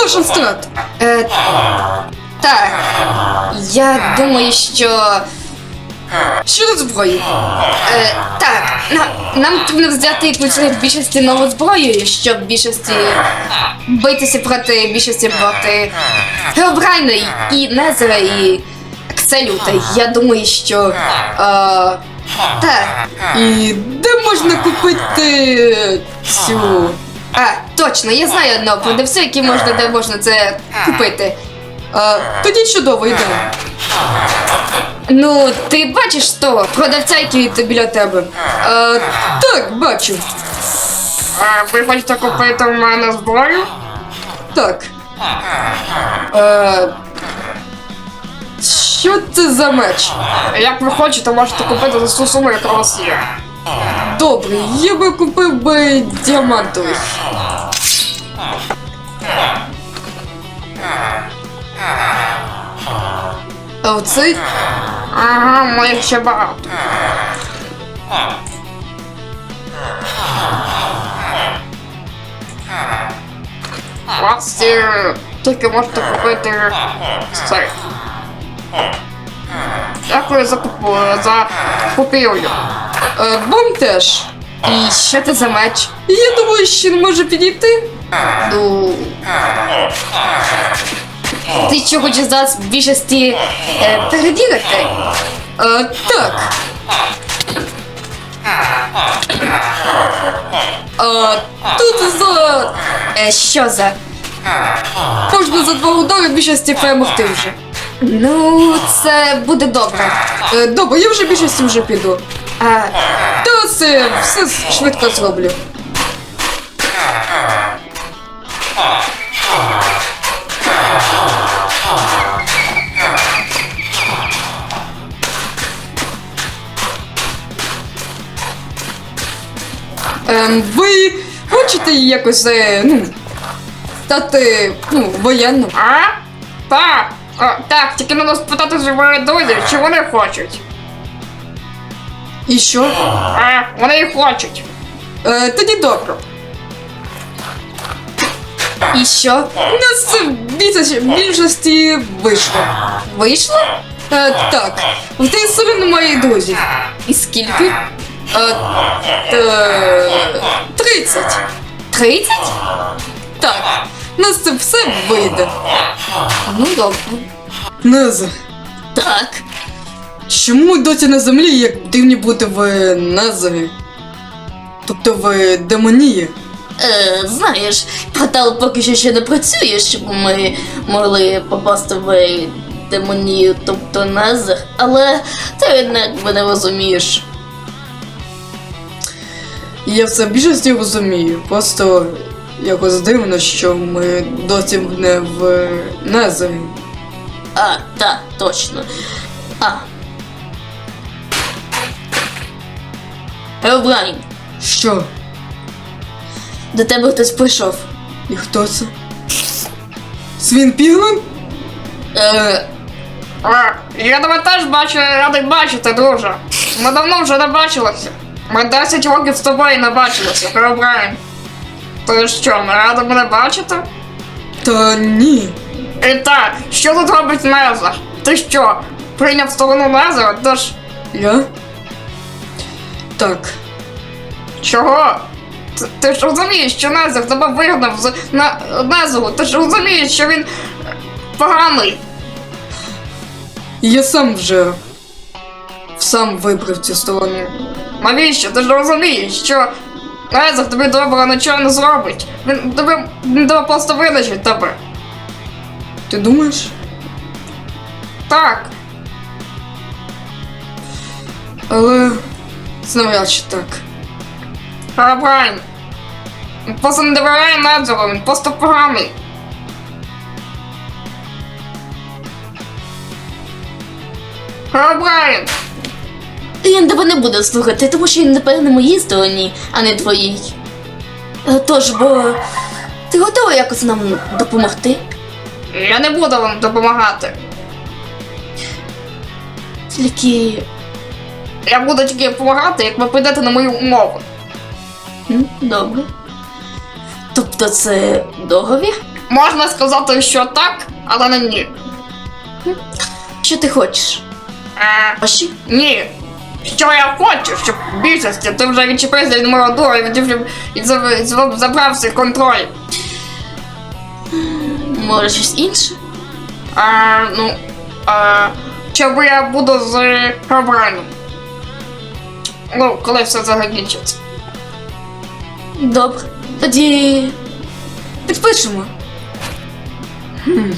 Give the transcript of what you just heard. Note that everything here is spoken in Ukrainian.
Е, тож, Е, так. Я думаю, що. Щодо зброї. Е, так, на, нам потрібно взяти якусь більшості нову зброю, щоб більшості битися проти більшості проти Геобрайна і Незера і Акселюта. Я думаю, що. Е, так. І де можна купити цю. А, точно, я знаю одного продавця, який можна, де можна це купити. А, тоді чудово йдемо. Ну, ти бачиш того продавця, який ти біля тебе? А, так, бачу. А ви хочете купити в мене зброю? Так. А, що це за меч? Як ви хочете, можете купити за ту суму, яка у вас є. Добре, я би купив би діамантовий. А оцей? Ага, моїх ще багато. Вас тільки можете купити цей. Дякую за купу за купівлю. Е, вам теж. І що це за меч? Я думаю, що він може підійти. Ну. Ти що хочеш зараз в більшості е, перевірити? Е, так. Е, тут за. Е, що за? Можна за два удари в більшості перемогти вже. Ну, це буде добре. Е, добре, я вже більшості вже піду. А, та все, все швидко зроблю. Ви хочете якось, е, ну, стати, ну, воєнним? А? Так. А, так, тільки надо спитати живої друзі, чи вони хочуть. І що? А, вони і хочуть. Е, тоді добре. І що? У нас це в більшості- вийшло. Вийшло? Е, так. В тій селі немає друзів. І скільки? Е, 30. 30? Так. У нас це все вийде. Ну добре. Неза. Так. Чому ми досі на землі, як дивні бути в Назові? Тобто в демонії? Е, знаєш, портал поки що ще не працює, щоб ми могли попасти в демонію, тобто Назар, але ти якби не розумієш. Я все в більшості розумію. Просто якось дивно, що ми досі не в Назові. А, так, точно. А. Еобрайн, Що? до тебе хтось прийшов. І хто це? Свін Піглан? Е, я тебе теж бачу, радий бачити, друже. Ми давно вже не бачилися. Ми 10 років з тобою не бачилися, Херобрайн. Ти що, не радий мене бачити? Та ні. І так, що тут робить Незер? Ти що, прийняв сторону Незера? Тож Я? Так. чого? Ти, ти ж розумієш, що Незер тебе вигнав з на Незеру, ти ж розумієш, що він е, поганий. Я сам вже сам вибрав цю сторону. Навіщо? Ти ж розумієш, що Незер тобі добре нічого не зробить. Він тебе, він тебе просто вилечить тебе. Ти думаєш? Так, Але це навряд чи так. Херобрайн. Він просто не довіряє Незеру, він просто поганий. Херобрайн! він тебе не буде слухати, тому що він напевно на моїй стороні, а не твоїй. Е, Тож, бо ти готова якось нам допомогти? Я не буду вам допомагати. Тільки Я буду тільки допомагати, як ви підете на мою умову. Добре. Тобто це договір? Можна сказати, що так, але не ні. Що ти хочеш? Е, Гроші? ні. Що я хочу, щоб більшості ти вже відчепився від мого дура і за- за- забрав свій контроль. Може щось інше? А, ну, а, щоб я буду з Хабраном. Ну, коли все закінчиться. Добре. Тоді підпишемо. Хм.